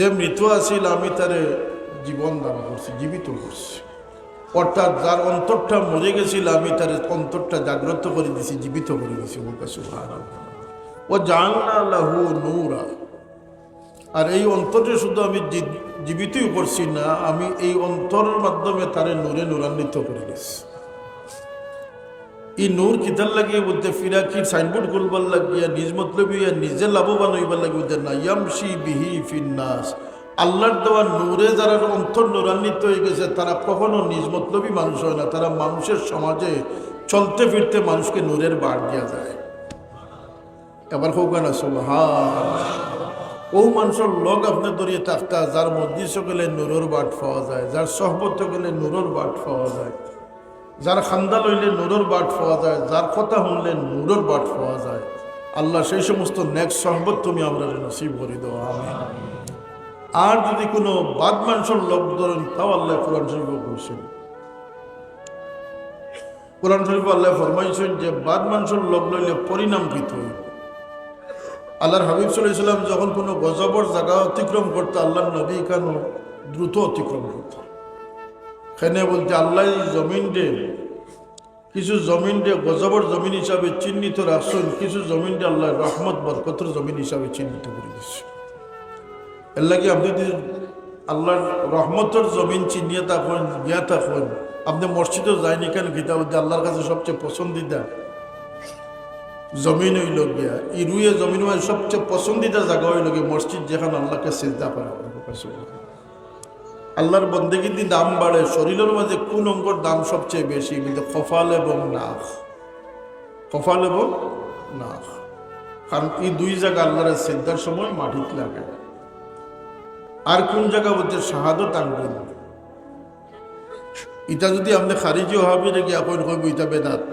যে মৃত আছিল আমি তারে জীবন দান করছি, জীবিত করছি। অর্থাৎ যার অন্তরটা মরে গেছিল, আমি তার অন্তরটা জাগ্রত করে দিছি, জীবিত করে দিছি ওর কাছে ও লাহু নূরা। আর এই অন্তরে শুধু আমি জীবিতই করছি না, আমি এই অন্তরের মাধ্যমে তারে নূরে নূরান্বিত করে গেছি এই নূর কিতার লাগিয়ে বলতে ফিরাকির সাইনবোর্ড করবার লাগিয়া, নিজ মতলবী নিজে লাভবান হইবার লাগে বলতে না বিহি ফিন্নাস। আল্লাহর দেওয়া নূরে যারা অন্তর নূরান্বিত হয়ে গেছে, তারা কখনো নিজ মতলবী মানুষ হয় না। তারা মানুষের সমাজে চলতে ফিরতে মানুষকে নূরের বাড় দেওয়া যায় এবার হোক না সোহান ও মানুষের লোক আপনি দরিয়ে থাকতা, যার মসজিদ গেলে নূরের বাট পাওয়া যায়, যার সহবত গেলে নূরের বাট পাওয়া যায়। যার খান্দা লইলে নূরের বাট পাওয়া যায়, যার কথা শুনলে নূরের বাট পাওয়া যায়। আল্লাহ সেই সমস্ত নেক সহবত তুমি আমরা নসিব করে দেওয়া আর যদি কোনো বাদ মানুষের লোক ধরেন, তাও আল্লাহ কোরআন শরীফ বলছেন। কোরআন শরীফ আল্লাহ ফরমাইছেন যে, বাদ মানুষের লোক লইলে পরিণাম হইব। আল্লাহর হাবিব সাল্লাম যখন কোনো গজবর জায়গা অতিক্রম করতো আল্লাহ নবী কেন দ্রুত অতিক্রম করত সেনে বলতে আল্লাহ জমিন ডে কিছু জমিন ডে গজবর জমিন হিসাবে চিহ্নিত রাখছেন, কিছু জমিন ডে আল্লাহ রহমত, বরকতর জমিন হিসাবে চিহ্নিত করে দিচ্ছে এর লাগে আপনি যদি আল্লাহর রহমতর জমিন চিনিয়ে থাকুন গিয়া থাকুন, আপনি মসজিদও যায়নি কেন গীতা বলতে আল্লাহর কাছে সবচেয়ে পছন্দিদা জমিন হইল গিয়া ইরুয়ে জমিন মানে সবচেয়ে পছন্দিদা জায়গা হইল গিয়ে মসজিদ যেখানে আল্লাহকে সেজদা করা আল্লাহর দিন দাম বাড়ে, শরীরের মাঝে কোন অঙ্গর দাম সবচেয়ে বেশি? কিন্তু কফাল এবং নাক কফাল এবং নাক কারণ এই দুই জায়গা আল্লাহর সেজদার সময় মাটিতে লাগে। আর কোন জায়গা বলতে শাহাদত আঙ্গুল এটা যদি আপনি খারিজি হবি নাকি এখন কইব ইটা বেদাত।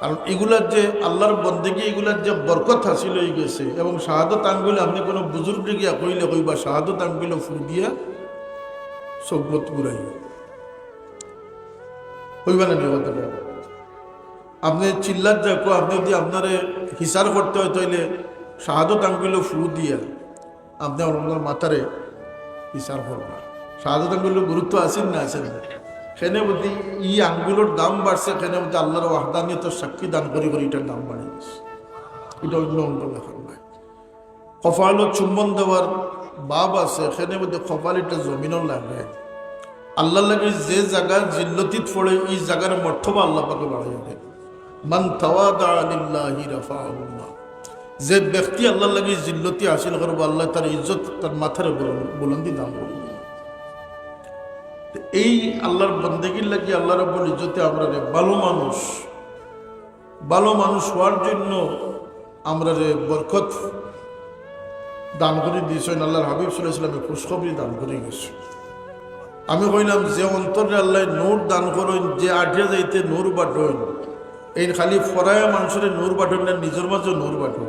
কারণ এগুলার যে আল্লাহর বন্দেগি, এগুলার যে বরকত হাসিল হয়ে গেছে এবং শাহাদত আঙ্গুল আপনি কোনো বুজুর্গ গিয়া কইলে কইবা, শাহাদত আঙ্গুল ফুল দিয়া সব্রত ঘুরাই কইবা না কথাটা? আপনি চিল্লার যাকো আপনি যদি আপনারে হিসার করতে হয় তাইলে শাহাদত আঙ্গুল ফু দিয়া আপনি আপনার মাথারে হিসার করবা। শাহাদত আঙ্গুল গুরুত্ব আছেন না আছেন না? সেনে বলতে ই আঙ্গুলোর দাম বাড়ছে সেনে বলতে আল্লাহর ওয়াহদানিয়ত সাক্ষী দান করি করে এটার দাম বাড়ে গেছে এটা অন্য অন্য লেখার নয়। কপালও চুম্বন দেওয়ার বাব আছে সেনে বলতে কপাল এটা জমিনও লাগে। আল্লাহ লাগে যে জায়গার জিল্লতিত পড়ে, এই জায়গার মর্থবা আল্লাহ পাকে বাড়াই দেয় মান তাওয়াদা লিল্লাহি রাফাহুল্লাহ। যে ব্যক্তি আল্লাহ লাগে জিল্লতি হাসিল করব, আল্লাহ তার ইজ্জত, তার মাথার বুলন্দি দাম করবে। এই আল্লাহর বন্দেগীর লাগি আল্লাহ রব্বুল ইজ্জতে আমরা রে ভালো মানুষ। ভালো মানুষ হওয়ার জন্য আমরা রে বরকত দান করে দিয়েছেন আল্লাহর হাবিব সাল্লাহ ইসলামে খুশখবরি দান করে গেছে। আমি কইলাম, যে অন্তরে আল্লাহ নূর দান করেন যে আঠিয়া যাইতে নূর বাটন এই খালি ফরায়া মানুষের নূর বাটন না, নিজের মাঝে নূর বাটন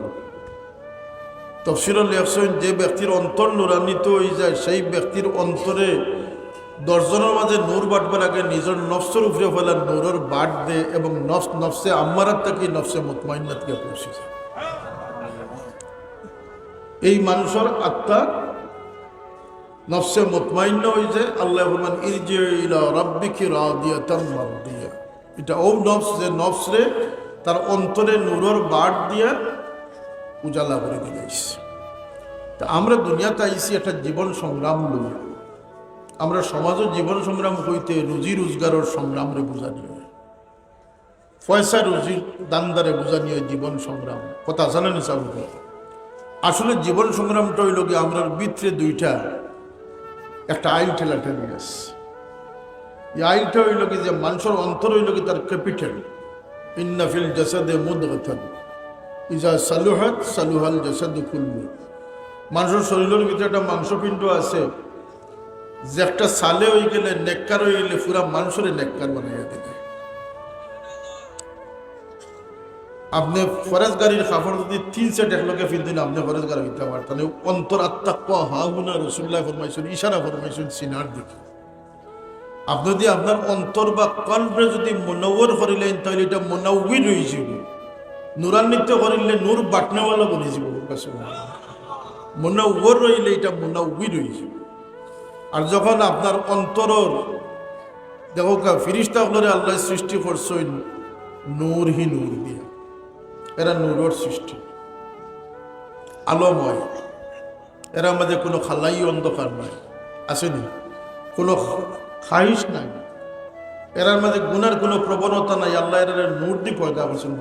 তফসিরল লেখছেন যে ব্যক্তির অন্তর নূরান্বিত হয়ে যায়, সেই ব্যক্তির অন্তরে দশজনের মাঝে নূর বাটবার আগে নিজের নফসের উপরে ফেলা নূরের বাট দে এবং নফস, নফসে আম্মারাত থাকি নফসে মুতমাইনাতকে পৌঁছে এই মানুষের আত্মা নফসে মুতমাইন্য হয়ে যায়। আল্লাহ বলবেন, ইরজে ইলা রাব্বিকি রাদিয়াতাম মারদিয়া। এটা ও নফস যে নফস রে, তার অন্তরে নূরের বাট দিয়া উজালা করে দিয়েছে তা আমরা দুনিয়াতে আইসি, একটা জীবন সংগ্রাম লই আমরা সমাজও জীবন সংগ্রাম হইতে রুজি রোজগারের সংগ্রামরে বোঝা নিয়ে। পয়সা, রুজি, দানদারে বোঝা নিয়ে জীবন সংগ্রাম। কথা জানেন হিসাব আসলে জীবন সংগ্রামটা হইল কি আমরা ভিতরে দুইটা, একটা আইন ঠেলা ঠেলে গেছে এই আইনটা হইল কি যে মানুষের অন্তর হইল কি তার ক্যাপিটাল। ইন্নাফিল জাসাদে মুদগতন। ইজা সালুহাত, সালুহাল জাসাদু কুল্লু। মানুষের শরীরের ভিতরে একটা মাংসপিণ্ড আছে। যে একটা সালে হয়ে গেলে নেককার হয়ে গেলে পুরা মানুষের নেককার বানাইয়া দেবে আপনি ফরেজ গাড়ির কাপড় যদি তিন সেট একলগে ফিরতেন আপনি ফরেজ গাড়ি দিতে পারতেন। অন্তর আত্মা ক হা হুনা রসুল্লাহ ফরমাইছেন, ইশারা ফরমাইছেন, সিনার দিকে আপনি যদি আপনার অন্তর বা কল্পে যদি মনৌর করিলেন, তাহলে এটা মনৌবির হয়ে যাব। নুরান্বিত করিলে নূর বাটনেওয়ালা বনে যাব কাছে। মুনাউর রইলে এটা মুনাউই রইছে আর যখন আপনার অন্তরর দেখো কা ফিরিস্তা হলরে আল্লাহ সৃষ্টি করছেন, নূর হি নূর দিয়া। এরা নূরের সৃষ্টি। আলোময়। এরা মাঝে কোনো খালাই অন্ধকার নাই। আসেনি কোনো খাইশ নাই। এরার মাঝে গুনার কোনো প্রবণতা নাই। আল্লাহ এরা নূর দি পয়দা করছেন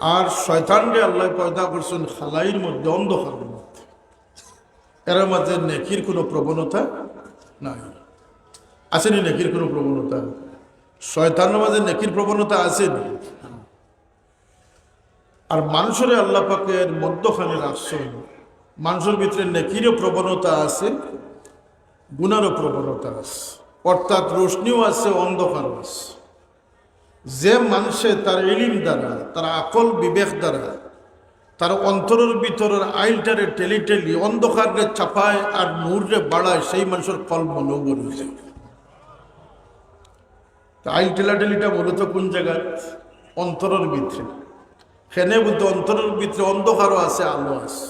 আর শয়তানরে আল্লাহ পয়দা করছেন, খালাইয়ের মধ্যে অন্ধকারের মধ্যে। এর মাঝে নেকির কোনো প্রবণতা নাই। আসেনি নেকির কোনো প্রবণতা? শয়তানের মাঝে নেকির প্রবণতা আসেনি। আর মানুষের আল্লাহ পাকের মধ্যখানে রাখছেন, মানুষের ভিতরে নেকিরও প্রবণতা আছে গুণারও প্রবণতা আছে। অর্থাৎ রোশনিও আছে, অন্ধকারও আছে। যে মানুষে তার ইলিম দ্বারা, তার আকল বিবেক দ্বারা তার অন্তরের ভিতরের আইলটারে টেলি টেলি অন্ধকারে চাপায় আর নূরে বাড়ায় সেই মানুষের কল মনোবল হয়ে আইল টেলাটেলিটা মূলত কোন জায়গায়? অন্তরের ভিতরে। হেনে বলতে? অন্তরের ভিতরে অন্ধকারও আছে, আলো আছে।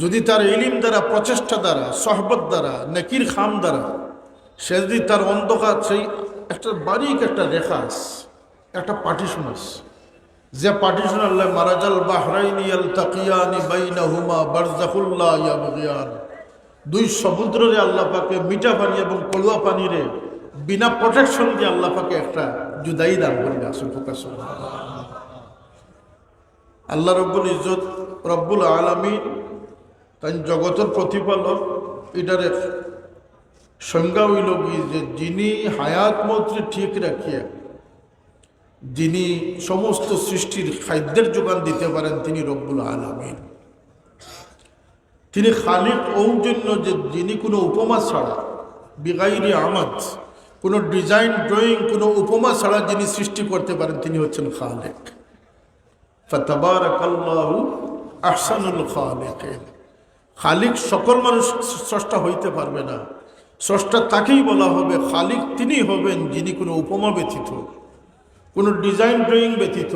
যদি তার ইলিম দ্বারা, প্রচেষ্টা দ্বারা, সহবত দ্বারা, নেকির খাম দ্বারা, সে যদি তার অন্ধকার, সেই একটা বারিক একটা রেখা আছে, একটা পার্টিশন আছে যে পার্টিশন আল্লাহ মারাজাল বাহরাইনি আল তাকিয়ানি বাইনাহুমা বারজাকুল্লাহ ইয়াবগিয়ান। দুই সমুদ্রে আল্লাহ পাকে মিঠা পানি এবং কলুয়া পানিরে বিনা প্রোটেকশন দিয়ে আল্লাহ পাকে একটা জুদাই দান করেন আসল ফোকাস আল্লাহ রব্বুল ইজ্জত রব্বুল আলমী তাই জগতের প্রতিপালক, এটার সংজ্ঞা হইল যে, যিনি হায়াত মন্ত্রী ঠিক রাখিয়া যিনি সমস্ত সৃষ্টির খাদ্যের যোগান দিতে পারেন, তিনি রব্বুল আলমিন। তিনি খালিক ওর জন্য যে যিনি কোনো উপমা ছাড়া, বিগাইরি আমাদ, কোনো ডিজাইন ড্রয়িং, কোনো উপমা ছাড়া যিনি সৃষ্টি করতে পারেন, তিনি হচ্ছেন খালেক। খালিক সকল মানুষ স্রষ্টা হইতে পারবে না। স্রষ্টা তাকেই বলা হবে, খালিক তিনি হবেন যিনি কোনো উপমা ব্যতীত। কোনো ডিজাইন ড্রয়িং ব্যতীত,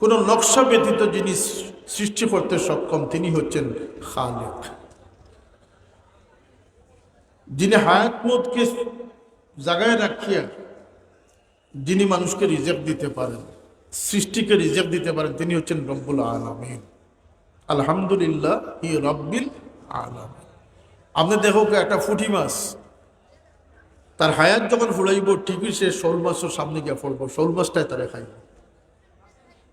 কোনো নকশা ব্যতীত যিনি সৃষ্টি করতে সক্ষম, তিনি হচ্ছেন খালিক। যিনি হায়াত মতকে জায়গায় রাখিয়া যিনি মানুষকে রিজেক্ট দিতে পারেন, সৃষ্টিকে রিজেক্ট দিতে পারেন, তিনি হচ্ছেন রব্বুল আলমিন। আলহামদুলিল্লাহ ই রব্বিল আলমিন। আপনি দেখো একটা ফুটি মাছ তার হায়াত যখন ফুড়াইব ঠিকই সে শোল মাছের সামনে গিয়ে ফলবো শোল মাছটাই তারা খাইব।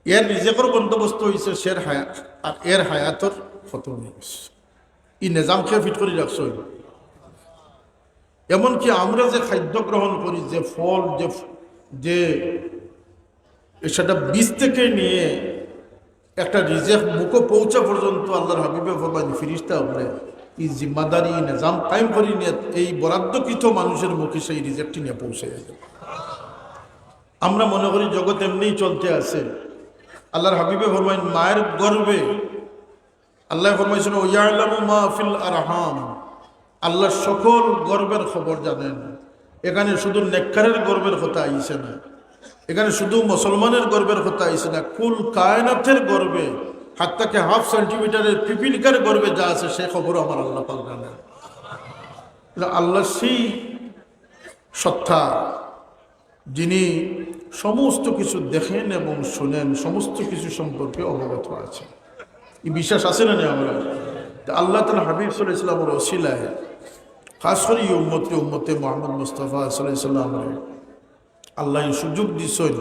এর নিজেকর বন্দোবস্ত হয়েছে সের হায়াত, আর এর হায়াতর খতম হয়ে গেছে। ই নিজামকে ফিট করে রাখছো এমনকি আমরা যে খাদ্য গ্রহণ করি, যে ফল, যে যে সেটা বীজ থেকে নিয়ে একটা রিজেক্ট মুখো পৌঁছা পর্যন্ত আল্লাহর হাবিবে ফিরিস্তা আমরা এই জিম্মাদারি, নিজাম কায়েম করি নিয়ে এই বরাদ্দকৃত মানুষের মুখে সেই রিজেক্টটি নিয়ে পৌঁছে যাবে আমরা মনে করি জগৎ এমনিই চলতে আছে। আল্লাহর হাবিবে ফরমাইন, মায়ের গর্বে আল্লাহ ফরমাইছেন ওয়ালামু মা ফিল আরহাম। আল্লাহ সকল গর্বের খবর জানেন। এখানে শুধু নেককারের গর্বের কথা আইছে না। এখানে শুধু মুসলমানের গর্বের কথা আইছে না, কুল কায়নাথের গর্বে হাত হাফ সেন্টিমিটারের পিপিলিকার গর্বে যা আছে সে খবর আমার আল্লাহ পাল জানেন আল্লাহ সেই সত্তা যিনি সমস্ত কিছু দেখেন এবং শোনেন, সমস্ত কিছু সম্পর্কে অবগত আছে। এই বিশ্বাস আছে না আমরা? আল্লাহ তালা হাবিব সাল ইসলামের ওসিলায়, খাস করে উম্মতে উম্মতে মোহাম্মদ মুস্তফা সাল্লাম আল্লাহ সুযোগ দিছেন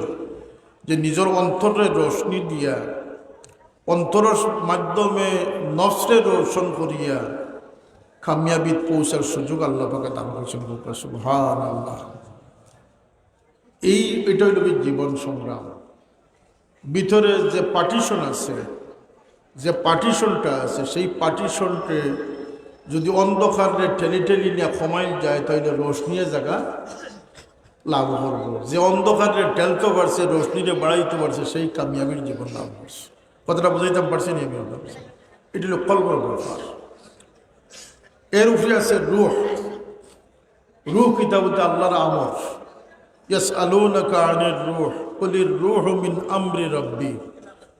যে নিজের অন্তরে রোশনি দিয়া অন্তরের মাধ্যমে নসরে রোশন করিয়া কামিয়াবিদ পৌঁছার সুযোগ আল্লাহ পাকে দান করছেন সুহান আল্লাহ এই, এটা হইল জীবন সংগ্রাম। ভিতরে যে পার্টিশন আছে, যে পার্টিশনটা আছে, সেই পার্টিশনটে যদি অন্ধকারে ঠেলি ঠেলি নিয়ে কমাইল যায়, তাহলে রোশনিয়ে জায়গা লাভ করব। যে অন্ধকারে ঠেলতে পারছে, রোশনিরে বাড়াইতে পারছে, সেই কামিয়াবির জীবন লাভ করছে। কথাটা বুঝাইতে পারছি নি আমি এটি হলো কল্পর ব্যাপার এর উপরে আছে রুহ। রুহ কিতাবতে আল্লাহর আমর ইয়াস আলুনকা আনির রুহ, কলির রুহ মিন আমরি রব্বি,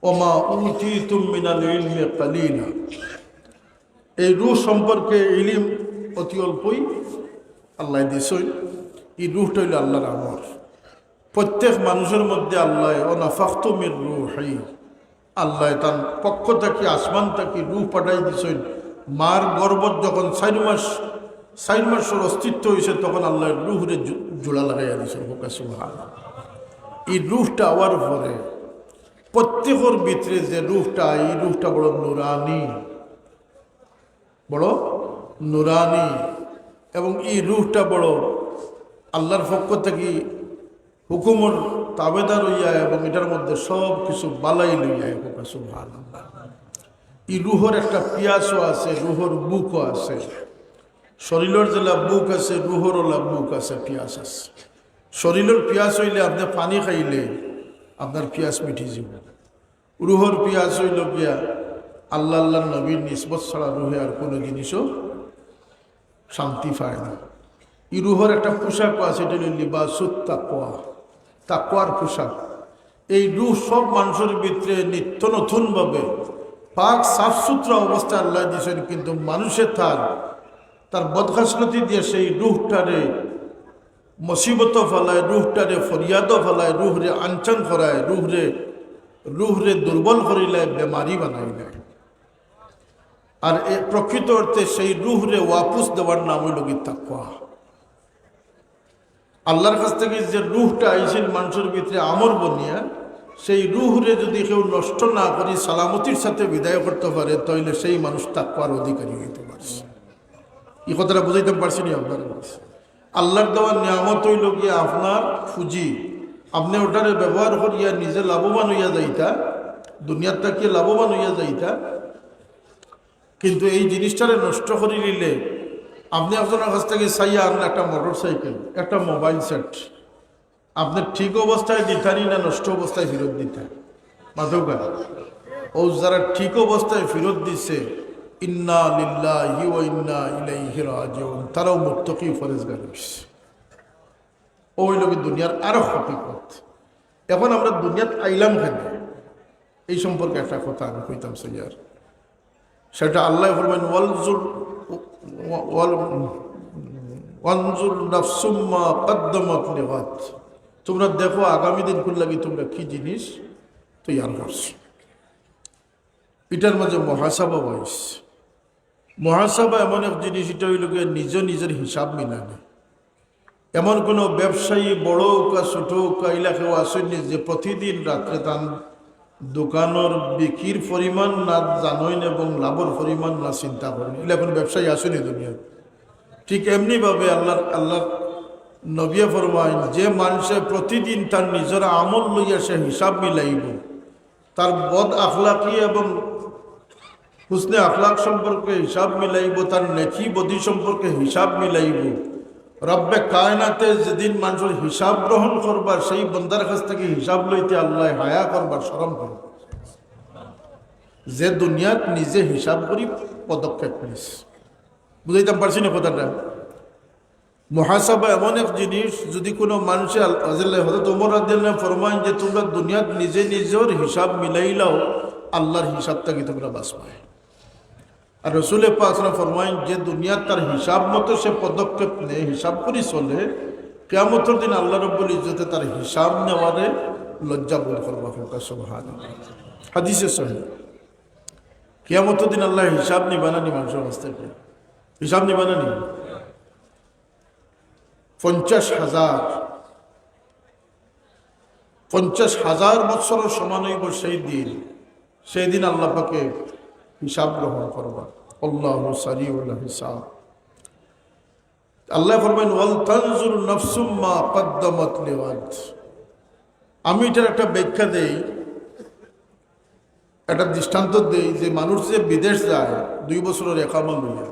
ওমা উতি তুমিনাল ইলমে কালিলা। এই রুহ সম্পর্কে ইলিম অতি অল্পই আল্লাহ দিছই এই রুহটা হইল আল্লাহর আমর প্রত্যেক মানুষের মধ্যে আল্লাহ অনাফাখতুমির রুহাই আল্লাহ তার পক্ষ থেকে, আসমান থেকে রুহ পাঠাই দিছেন মার গর্বত যখন চার মাস, চার মাসের অস্তিত্ব হয়েছে, তখন আল্লাহ রুহরে জোড়া লাগাইয়া দিছেন এই রুহটা হওয়ার পরে। প্রত্যেকের ভিতরে যে রুহটা এই রুহটা বড় নুরানি। বড় নুরানি। এবং এই রুহটা বড় আল্লাহর পক্ষ থেকে হুকুমর তাবেদার হইয়া এবং এটার মধ্যে সব কিছু বালাই লইয়া সুভান এই রুহর একটা পিয়াসও আছে, রুহর বুকও আছে। শরীরের যেলা বুক আছে, রুহরও বুক আছে, পিয়াস আছে। শরীরের পিয়াস হইলে আপনি পানি খাইলে আপনার পিয়াস মিঠি যাব রুহর পিয়াস হইল গিয়া আল্লাহ আল্লাহ নবীর নিসবত ছাড়া রুহে আর কোনো জিনিসও শান্তি পায় না। ই রুহর একটা পোশাকও আছে, এটা হইল লিবাসুত তাকোয়া তাকোয়ার পোশাক। এই রুহ সব মানুষের ভিতরে নিত্য নতুনভাবে পাক সাফ সুতরা অবস্থা আল্লাহ দিয়েছেন, কিন্তু মানুষের তার তার বদখাসলতি দিয়ে সেই রুহটারে, মুসিবত ফেলায় রুহটারে ফরিয়াদও ফেলায় রুহরে আনচান করায়, রুহরে রুহরে দুর্বল করিলে, বেমারি বানাইলে। আর এ প্রকৃত অর্থে সেই রুহরে ওয়াপুস দেওয়ার নাম হইল কি তাকুয়া আল্লাহর কাছ থেকে যে রুহটা আইসেন মানুষের ভিতরে আমর বনিয়া, সেই রুহরে যদি কেউ নষ্ট না করি সালামতির সাথে বিদায় করতে পারে, তাহলে সেই মানুষ তাকুয়ার অধিকারী হইতে পারছে। এই কথাটা বুঝাইতে পারছি নি আপনার আল্লাহর দেওয়ার নিয়ামত হইল গিয়া আপনার পুঁজি আপনি ওটারে ব্যবহার করিয়া নিজে লাভবান হইয়া যাইতা, দুনিয়ার থেকে লাভবান হইয়া যাইতা, কিন্তু এই জিনিসটারে নষ্ট করি নিলে আপনি আপনার কাছ থেকে চাইয়া আনলে একটা মোটর সাইকেল একটা মোবাইল সেট আপনি ঠিক অবস্থায় দিতানি না, নষ্ট অবস্থায় ফেরত দিতে মাধবকা ও যারা ঠিক অবস্থায় ফেরত দিছে, ইন্না লিল্লাহি ওয়া ইন্না ইলাইহি রাজিউন তারাও মুত্তাকি ফরেজগার হইছে। ও হইল কি দুনিয়ার আরও হকিকত এখন আমরা দুনিয়াত আইলাম কেন? এই সম্পর্কে একটা কথা আমি কইতাম সৈয়ার সেটা আল্লাহ ফরবেন ওয়ালজুর তোমরা দেখো আগামী দিন লাগি তোমরা কি জিনিস? তৈয়ার করছ এটার মাঝে মহাসাবা বয়স। মহাসাবা এমন এক জিনিস, এটা হইল নিজ নিজের হিসাব মিলানে। এমন কোনো ব্যবসায়ী বড় কা ছোট কা এলাকাও আসেননি যে প্রতিদিন রাত্রে তার দোকানের বিক্রির পরিমাণ না জানেন এবং লাভের পরিমাণ না চিন্তা করেন এগুলো কোনো ব্যবসায়ী আসেনি দুনিয়া ঠিক এমনিভাবে আল্লাহ আল্লাহ নবিয়া ফরমাইন যে মানুষে প্রতিদিন তার নিজের আমল লইয়া সে হিসাব মিলাইব। তার বদ আখলাকি এবং হুসনে আখলাক সম্পর্কে হিসাব মিলাইব তার নেকি বদি সম্পর্কে হিসাব মিলাইব। রব্বে কায়নাতে যেদিন মানুষের হিসাব গ্রহণ করবার, সেই বন্দার কাছ থেকে হিসাব লইতে আল্লাহ হায়া করবার সরম করব। যে দুনিয়াত নিজে হিসাব করি, পদক্ষেপ নিস। বুঝাইতাম, পারছি না কথাটা? মহাসাবা এমন এক জিনিস, যদি কোনো মানুষে হজরত ওমর আদিল্লাহ ফরমাইন যে তোমরা দুনিয়াত নিজে নিজের হিসাব মিলাইলাও, আল্লাহর হিসাবটাকে তোমরা বাঁচবায় আর রসুলে পাসরা ফরমাইন যে দুনিয়ার তার হিসাব মতো সে পদক্ষেপ নেয়, হিসাব করি চলে কেমতর দিন আল্লাহ রব্বুল ইজ্জতে তার হিসাব নেওয়ারে লজ্জা বোধ করবা ফোকা সুবহান দিন আল্লাহ হিসাব নিবানা নি মানুষের থেকে হিসাব নিবানা নি পঞ্চাশ হাজার পঞ্চাশ হাজার বৎসরের সমান হইব সেই দিন সেই দিন আল্লাহ পাকে হিসাব গ্রহণ করবা। আল্লাহ সারিউল হিসাব। আল্লাহ ফরবেন ওয়াল তানজুর নফসুম্মা কদ্দামাত লিওয়াদ। আমি এটার একটা ব্যাখ্যা দেই, একটা দৃষ্টান্ত দেই যে মানুষ যে বিদেশ যায়, দুই বছরের একামা লইয়া,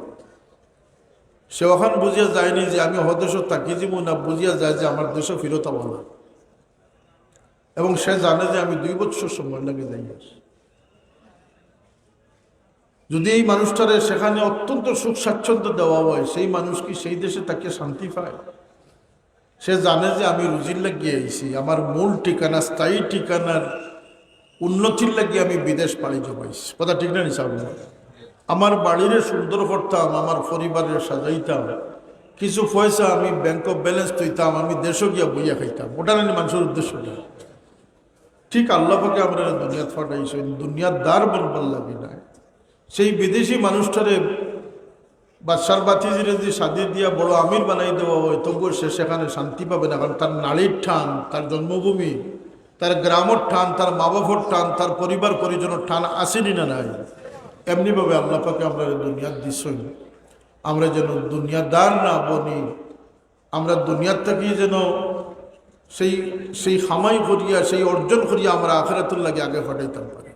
সে ওখান বুঝিয়া যায়নি যে আমি হদেশ তাকি যাব না বুঝিয়া যায় যে আমার দেশে ফিরত না। এবং সে জানে যে আমি দুই বছর সময় লাগে যাই আসি। যদি এই মানুষটারে সেখানে অত্যন্ত সুখ স্বাচ্ছন্দ্য দেওয়া হয়, সেই মানুষ কি সেই দেশে তাকে শান্তি পায়? সে জানে যে আমি রুজির লাগিয়ে আইছি, আমার মূল ঠিকানা, স্থায়ী ঠিকানার উন্নতির লাগি আমি বিদেশ পাড়ি জমাইছি। কথা ঠিক না নিসাব আমার বাড়িরে সুন্দর করতাম, আমার পরিবারের সাজাইতাম, কিছু পয়সা আমি ব্যাংক অফ ব্যালেন্স তৈতাম আমি দেশও গিয়া বইয়া খাইতাম। ওটা নানি মানুষের উদ্দেশ্যটা? ঠিক আল্লাহ পাকে আমরা দুনিয়াত ফাটাইছেন দুনিয়ার দ্বার বলবার লাগি না সেই বিদেশি মানুষটারে বাদশার বাতিজিরে যদি সাদি দিয়া বড় আমির বানাই দেওয়া হয়, তবুও সে সেখানে শান্তি পাবে না। কারণ তার নারীর টান তার জন্মভূমি, তার গ্রামর টান তার মা বাবার টান তার পরিবার পরিজনের টান আসেনি না নাই। এমনিভাবে আল্লাহ পাকে আমরা দুনিয়ার দিছই আমরা যেন দুনিয়াদার না বনি, আমরা দুনিয়ার থেকেই যেন সেই সেই খামাই করিয়া, সেই অর্জন করিয়া আমরা আখেরাতুল্লাহকে আগে ফাটাইতাম পারি।